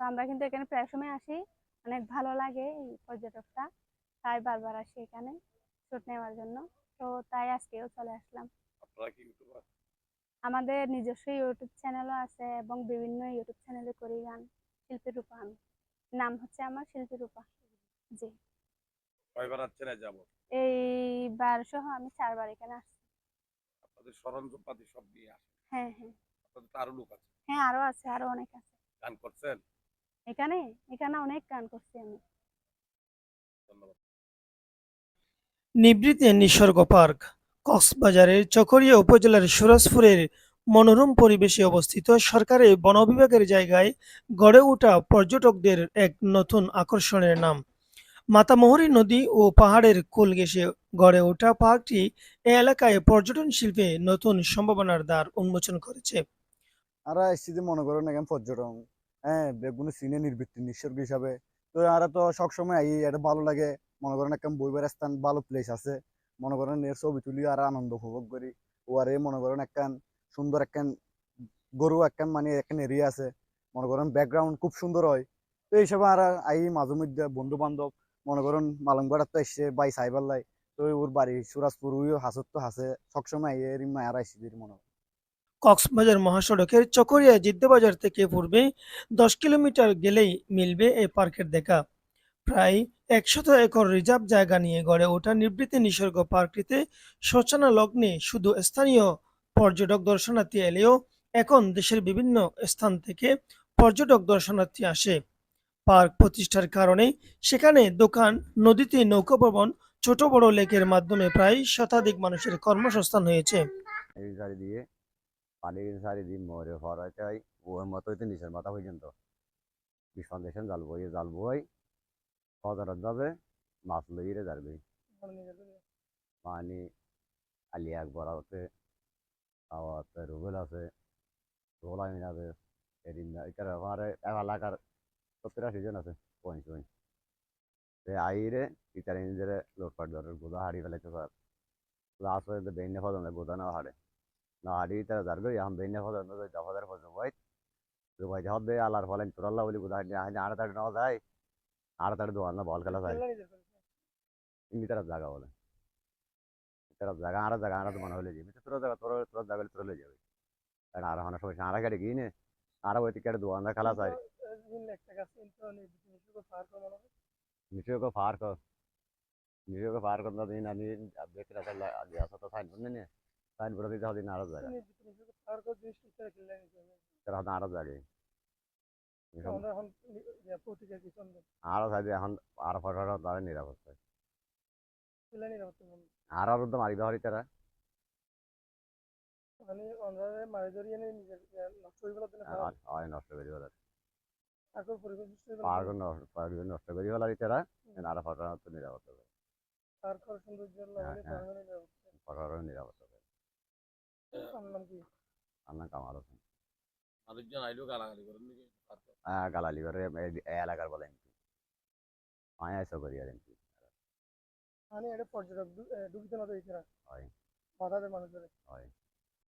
তো আমরা কিন্তু এখানে প্রায় সময় আসি। অনেক ভালো লাগে এই পর্যটকটা। তাই বারবার আসি এখানে শুট নেওয়ার জন্য। তো তাই আজকেও চলে আসলাম। আমাদের নিজস্ব ইউটিউব চ্যানেলও আছে এবং বিভিন্ন ইউটিউব চ্যানেলে করি গান। শিল্পী রূপা আমি। নাম হচ্ছে আমার শিল্পী রূপা। জি। কয়বার আসছেন যাব এইবার সহ আমি চারবার এখানে আসছি। আপনাদের সরঞ্জামপাতি সব নিয়ে আসেন। হ্যাঁ হ্যাঁ। আপনাদের আরও লোক আছে। হ্যাঁ আরও আছে আরও অনেক আছে। গান করছেন? এখানে? এখানে অনেক গান করছি আমি। নিবৃতে নিসর্গ পার্ক কক্সবাজারের চকরিয়া উপজেলার সুরাজপুরের মনোরম পরিবেশে অবস্থিত সরকারি বন বিভাগের জায়গায় গড়ে ওঠা পর্যটকদের এক নতুন আকর্ষণের নাম। মাতামোহরী নদী ও পাহাড়ের কোল ঘেঁষে গড়ে ওঠা পার্কটি এ এলাকায় পর্যটন শিল্পে নতুন সম্ভাবনার দ্বার উন্মোচন করেছে। আরা মনে করেন এখন পর্যটন। হ্যাঁ বেগুনি সিনে নির্বৃত্তি, নিসর্গ হিসাবে। তো আরা তো সবসময় এটা ভালো লাগে। মনে করেন একটা বইবার স্থান, ভালো প্লেস আছে। মনে করেন এর ছবি তুলি আর আনন্দ উপভোগ করি। ও আরে মনে করেন একখান সুন্দর একখান গরু একখান মানে একখান এরিয়া আছে। মনে করেন ব্যাকগ্রাউন্ড খুব সুন্দর হয়। তো এই হিসাবে আর, আই মাঝে মধ্যে বন্ধু বান্ধব মনে করেন মালংগড়ার তো এসছে বাই সাইবার লাই তো ওর বাড়ি, সুরাজপুর হাসত তো হাসে। সবসময় এর মায়ের আইসি মনে হয়। কক্সবাজার মহাসড়কের চকরিয়া জিদ্দাবাজার থেকে পূর্বে দশ কিলোমিটার গেলেই মিলবে এই পার্কের দেখা। প্রায় একশত একর রিজার্ভ জায়গা নিয়ে গড়ে ওঠা নিবৃত্তি নিসর্গ পার্কটিতে সূচনা লগ্নে শুধু স্থানীয় পর্যটক দর্শনার্থী এলেও এখন দেশের বিভিন্ন স্থান থেকে পর্যটক দর্শনার্থী আসে। পার্ক প্রতিষ্ঠার কারণে সেখানে দোকান, নদীতে নৌকা ভবন, ছোট বড় লেকের মাধ্যমে প্রায় শতাধিক মানুষের কর্মসংস্থান হয়েছে। এই সারি দিয়ে পানির সারি দিয়ে মরে ফরাই চাই ওর মতো হইতে নিচের মাথা পর্যন্ত। বিশ ফাউন্ডেশন জাল বই জাল বই বাজারত যাবে, মাছ লইরে যাবে। পানি আলি একবার আছে আবার রুবেল আছে, রোল আমিন আছে, এদিন এটার আমার এলাকার সত্তর আশি জন আছে পয়েন্ট পয়েন্ট সে আইরে ইতার নিজের লোটপাট ধরে গোদা হাড়ি ফেলাইতে পার। লাস্ট হয়ে বেইনে ফদন গোদা না হাড়ে। না হাড়ি তারা যার গই এখন বেইনে ফদন দফাদার ফদন ভাই তো ভাই যখন দে আলার ফলেন তোরাল্লা বলি গোদা হাড়ি আহ আড় তাড়ি নেওয়া যায় আড় তাড়ি দোয়ান না বল খেলা যায়। ইনি তারা জায়গা বলে। তারা জায়গা আর জায়গা আর মনে হলে যাবে। তোর জায়গা তোর তোর জায়গা তোর হলে যাবে। কারণ আর হওয়ার সময় আর গাড়ি গিয়ে নে আর ওই কেটে দোয়ান খেলা যায়। নিচে পার্ক নিচে পার্ক করতে দিন আমি দেখতে রাখা আগে আসা তো সাইন করতে নে। সাইন করে দিতে হবে আরও জায়গা তারা হয়তো আরও জায়গায় আরও সাইডে এখন আরও ফটো তারা নিরাপত্তা আর আর তো মারি দেওয়ারই তারা। আর আর নষ্ট করি বলার তারা আর ফটো তো নিরাপত্তা ফটো নিরাপত্তা আমার কামাল আছে মানুষজন আইলেও গালাগালি করেন নাকি? হ্যাঁ গালালি করে এলাকার বলে এমপি মায়া এসব করি আর এমপি পর্যটক ঢুকতে না হয়। বাধা দেয় মানুষের হয়।